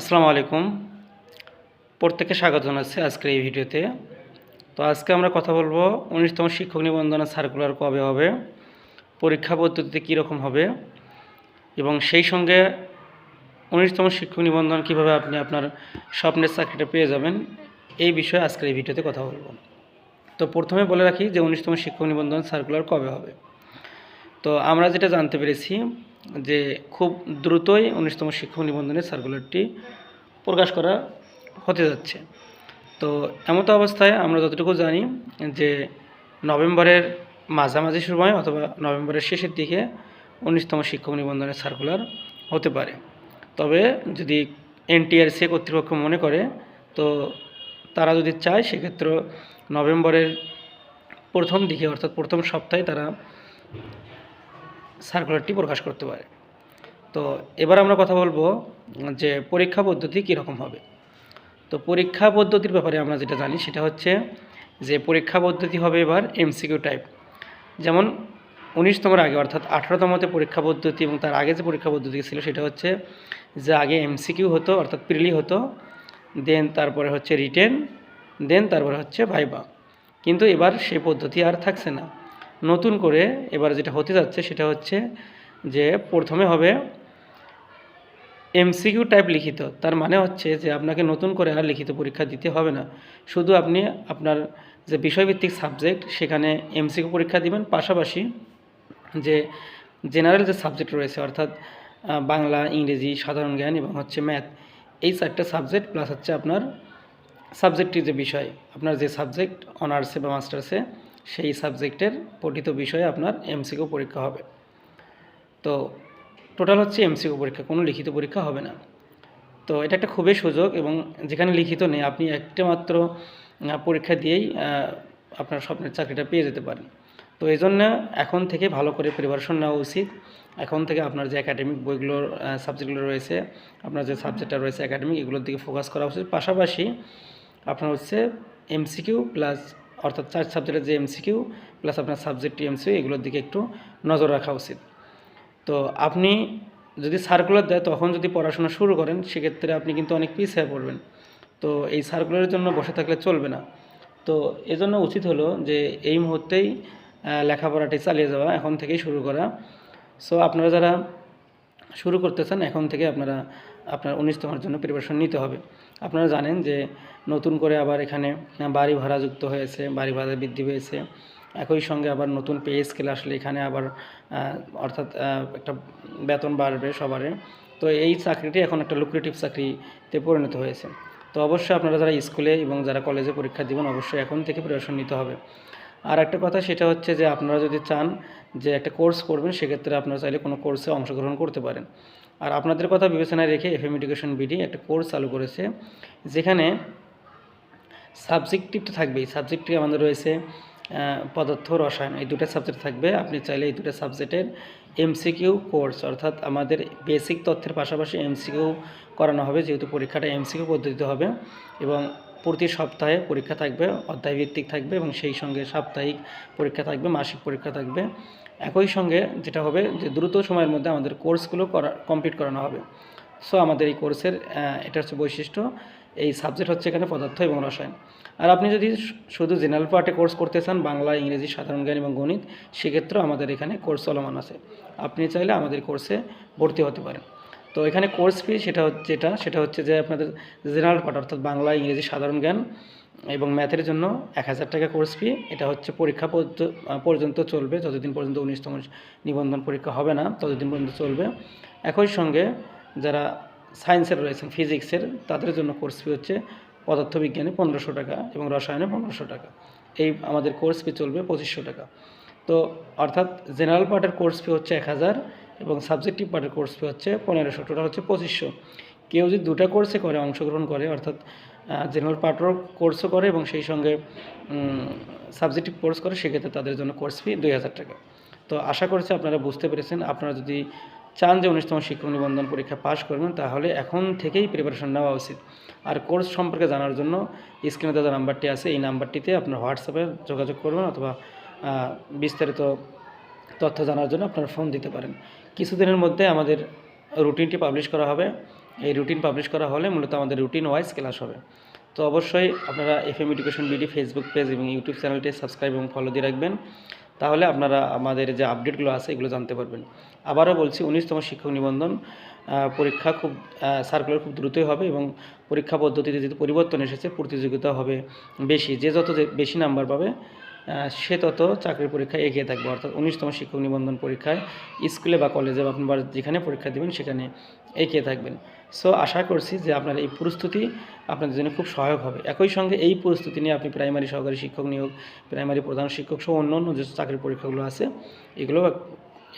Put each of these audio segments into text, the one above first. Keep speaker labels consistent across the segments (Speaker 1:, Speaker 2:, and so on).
Speaker 1: আসসালামু আলাইকুম। প্রত্যেককে স্বাগত জানাচ্ছি আজকের এই ভিডিওতে। তো আজকে আমরা কথা বলব উনিশতম শিক্ষক নিবন্ধনের সার্কুলার কবে হবে, পরীক্ষা পদ্ধতিতে কীরকম হবে, এবং সেই সঙ্গে উনিশতম শিক্ষক নিবন্ধন কীভাবে আপনি আপনার স্বপ্নের চাকরিটা পেয়ে যাবেন, এই বিষয়ে আজকের এই ভিডিওতে কথা বলব। তো প্রথমে বলে রাখি যে উনিশতম শিক্ষক নিবন্ধন সার্কুলার কবে হবে। তো আমরা যেটা জানতে পেরেছি যে খুব দ্রুতই উনিশতম শিক্ষক নিবন্ধনের সার্কুলারটি প্রকাশ করা হতে যাচ্ছে। তো এমত অবস্থায় আমরা যতটুকু জানি যে নভেম্বরের মাঝামাঝি সময় অথবা নভেম্বরের শেষের দিকে উনিশতম শিক্ষক নিবন্ধনের সার্কুলার হতে পারে। তবে যদি এনটিআরসি কর্তৃপক্ষ মনে করে, তো তারা যদি চায় সেক্ষেত্রে নভেম্বরের প্রথম দিকে অর্থাৎ প্রথম সপ্তাহে তারা সার্কুলারটি প্রকাশ করতে পারে। তো এবার আমরা কথা বলব যে পরীক্ষা পদ্ধতি কীরকম হবে। তো পরীক্ষা পদ্ধতির ব্যাপারে আমরা যেটা জানি সেটা হচ্ছে যে পরীক্ষা পদ্ধতি হবে এবার এমসিকিউ টাইপ যেমন উনিশতমের আগে, অর্থাৎ আঠারোতমতে পরীক্ষা পদ্ধতি এবং তার আগে যে পরীক্ষা পদ্ধতি ছিল সেটা হচ্ছে যে আগে এমসিকিউ হতো, অর্থাৎ প্রিলি হতো দেন তারপরে হচ্ছে রিটেন দেন তারপরে হচ্ছে ভাইবা কিন্তু এবার সেই পদ্ধতি আর থাকছে না। নতুন করে এবার যেটা হতে যাচ্ছে সেটা হচ্ছে যে প্রথমে হবে এমসিকিউ টাইপ লিখিত। তার মানে হচ্ছে যে আপনাকে নতুন করে আর লিখিত পরীক্ষা দিতে হবে না। শুধু আপনি আপনার যে বিষয়ভিত্তিক সাবজেক্ট সেখানে এমসিকিউ পরীক্ষা দিবেন। পাশাপাশি যে জেনারেল যে সাবজেক্ট রয়েছে, অর্থাৎ বাংলা, ইংরেজি, সাধারণ জ্ঞান এবং হচ্ছে ম্যাথ এই চারটা সাবজেক্ট প্লাস হচ্ছে আপনার সাবজেক্টের যে বিষয়, আপনার যে সাবজেক্ট অনার্সে বা মাস্টার্সে সেই সাবজেক্টের পঠিত বিষয়ে আপনার এমসিকিউ পরীক্ষা হবে। তো টোটাল হচ্ছে এমসিকিউ পরীক্ষা, কোনো লিখিত পরীক্ষা হবে না। তো এটা একটা খুবই সুযোগ এবং যেখানে লিখিত নেই, আপনি একটা মাত্র পরীক্ষা দিয়েই আপনার স্বপ্নের চাকরিটা পেয়ে যেতে পারেন। তো এই জন্য এখন থেকে ভালো করে প্রিপারেশন নেওয়া উচিত। এখন থেকে আপনার যে একাডেমিক বইগুলোর সাবজেক্টগুলো রয়েছে, আপনার যে সাবজেক্টটা রয়েছে একাডেমিক এগুলোর দিকে ফোকাস করা উচিত। পাশাপাশি আপনার হচ্ছে এমসিকিউ প্লাস অর্থাৎ চার সাবজেক্টের যে এমসিকিউ প্লাস আপনার সাবজেক্ট এমসিকিউ এগুলোর দিকে একটু নজর রাখা উচিত। তো আপনি যদি সার্কুলার দেয়, তখন যদি পড়াশোনা শুরু করেন, সেক্ষেত্রে আপনি কিন্তু অনেক পিছিয়ে পড়বেন। তো এই সার্কুলারের জন্য বসে থাকলে চলবে না। তো এজন্য উচিত হলো যে এই মুহূর্তেই লেখাপড়াটি চালিয়ে যাওয়া, এখন থেকেই শুরু করা। সো আপনারা যারা শুরু করতে চান এখন থেকে আপনারা, আপনার উনিশতমার জন্য প্রিপারেশন নিতে হবে। আপনারা জানেন যে নতুন করে আবার এখানে বাড়ি ভাড়া যুক্ত হয়েছে, বাড়ি ভাড়া বৃদ্ধি পেয়েছে। একই সঙ্গে আবার নতুন পে স্কেল আসলে এখানে আবার অর্থাৎ একটা বেতন বাড়বে সবারে। তো এই চাকরিটি এখন একটা লুক্রেটিভ চাকরিতে পরিণত হয়েছে। তো অবশ্যই আপনারা যারা স্কুলে এবং যারা কলেজে পরীক্ষা দিবেন, অবশ্যই এখন থেকে প্রিপারেশন নিতে হবে। আর একটা কথা সেটা হচ্ছে যে আপনারা যদি চান যে একটা কোর্স করবেন, সেক্ষেত্রে আপনারা চাইলে কোনো কোর্সে অংশগ্রহণ করতে পারেন। আর আপনাদের কথা বিবেচনায় রেখে এফএম এডুকেশন বিডি একটা কোর্স চালু করেছে, যেখানে সাবজেক্টিভ তো থাকবেই সাবজেক্টটি আমাদের রয়েছে পদার্থ, রসায়ন, এই দুটো সাবজেক্ট থাকবে। আপনি চাইলে এই দুটো সাবজেক্টের এমসিকিউ কোর্স অর্থাৎ আমাদের বেসিক তথ্যের পাশাপাশি এমসিকিউ করানো হবে, যেহেতু পরীক্ষাটা এমসিকিউ পদ্ধতিতে হবে। এবং প্রতি সপ্তাহে পরীক্ষা থাকবে, অধ্যায়ভিত্তিক থাকবে এবং সেই সঙ্গে সাপ্তাহিক পরীক্ষা থাকবে, মাসিক পরীক্ষা থাকবে। একই সঙ্গে যেটা হবে যে দ্রুত সময়ের মধ্যে আমাদের কোর্সগুলো করা, কমপ্লিট করানো হবে। সো আমাদের এই কোর্সের এটা হচ্ছে বৈশিষ্ট্য। এই সাবজেক্ট হচ্ছে এখানে পদার্থ এবং রসায়ন। আর আপনি যদি শুধু জেনারেল পার্টে কোর্স করতে চান, বাংলা, ইংরেজি, সাধারণ জ্ঞান এবং গণিত, সেক্ষেত্রেও আমাদের এখানে কোর্স চলমান আছে। আপনি চাইলে আমাদের কোর্সে ভর্তি হতে পারেন। তো এখানে কোর্স ফি সেটা হচ্ছে যেটা, সেটা হচ্ছে যে আপনাদের জেনারেল পার্ট অর্থাৎ বাংলা, ইংরেজি সাধারণ জ্ঞান এবং ম্যাথের জন্য এক হাজার টাকা কোর্স ফি এটা হচ্ছে পরীক্ষা পর্য- পর্যন্ত চলবে, যতদিন পর্যন্ত উনিশতম নিবন্ধন পরীক্ষা হবে না, ততদিন পর্যন্ত চলবে। একই সঙ্গে যারা সায়েন্সের রয়েছেন ফিজিক্সের তাদের জন্য কোর্স ফি হচ্ছে পদার্থবিজ্ঞানে পনেরোশো টাকা এবং রসায়নে পনেরোশো টাকা। এই আমাদের কোর্স ফি চলবে পঁচিশশো টাকা। তো অর্থাৎ জেনারেল পার্টের কোর্স ফি হচ্ছে এক হাজার এবং সাবজেক্টিভ পার্টের কোর্স ফি হচ্ছে পনেরোশো, টোটাল হচ্ছে পঁচিশশো। কেউ যদি দুটা কোর্সে করে, অংশগ্রহণ করে, অর্থাৎ জেনারেল পার্টের কোর্সও করে এবং সেই সঙ্গে সাবজেক্টিভ কোর্স করে, সেক্ষেত্রে তাদের জন্য কোর্স ফি দুই হাজার টাকা। তো আশা করছি আপনারা বুঝতে পেরেছেন। আপনারা যদি চান যে উনিশতম শিক্ষক নিবন্ধন পরীক্ষা পাশ করবেন, তাহলে এখন থেকেই প্রিপারেশন নেওয়া উচিত। আর কোর্স সম্পর্কে জানার জন্য স্ক্রিনে দাদা নাম্বারটি আছে, এই নাম্বারটিতে আপনার হোয়াটসঅ্যাপে যোগাযোগ করবেন অথবা বিস্তারিত তথ্য জানার জন্য আপনারা ফোন দিতে পারেন। কিছুদিনের মধ্যে আমাদের রুটিনটি পাবলিশ করা হবে। এই রুটিন পাবলিশ করা হলে মূলত আমাদের রুটিন ওয়াইজ ক্লাস হবে। তো অবশ্যই আপনারা F M education BD Facebook page এবং ইউটিউব চ্যানেলটি সাবস্ক্রাইব এবং ফলো দিয়ে রাখবেন। তাহলে আপনারা আমাদের যে আপডেটগুলো আছে এগুলো জানতে পারবেন। আবারও বলছি, উনিশতম শিক্ষক নিবন্ধন পরীক্ষা খুব সার্কুলার খুব দ্রুতই হবে এবং পরীক্ষা পদ্ধতিতে যেহেতু পরিবর্তন এসেছে, প্রতিযোগিতা হবে বেশি। যে যত বেশি নাম্বার পাবে সে তত চাকরির পরীক্ষায় এগিয়ে থাকবে। অর্থাৎ উনিশতম শিক্ষক নিবন্ধন পরীক্ষায় স্কুলে বা কলেজে বা আপনার যেখানে পরীক্ষা দেবেন, সেখানে এগিয়ে থাকবেন। সো আশা করছি যে আপনার এই প্রস্তুতি আপনাদের জন্য খুব সহায়ক হবে। একই সঙ্গে এই প্রস্তুতি নিয়ে আপনি প্রাইমারি, সহকারী শিক্ষক নিয়োগ, প্রাইমারি প্রধান শিক্ষক সহ অন্য অন্য যে চাকরির পরীক্ষাগুলো আছে এগুলো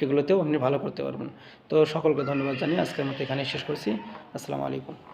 Speaker 1: এগুলোতেও আপনি ভালো করতে পারবেন। তো সকলকে ধন্যবাদ জানিয়ে আজকের মতো এখানে শেষ করছি। আসসালামু আলাইকুম।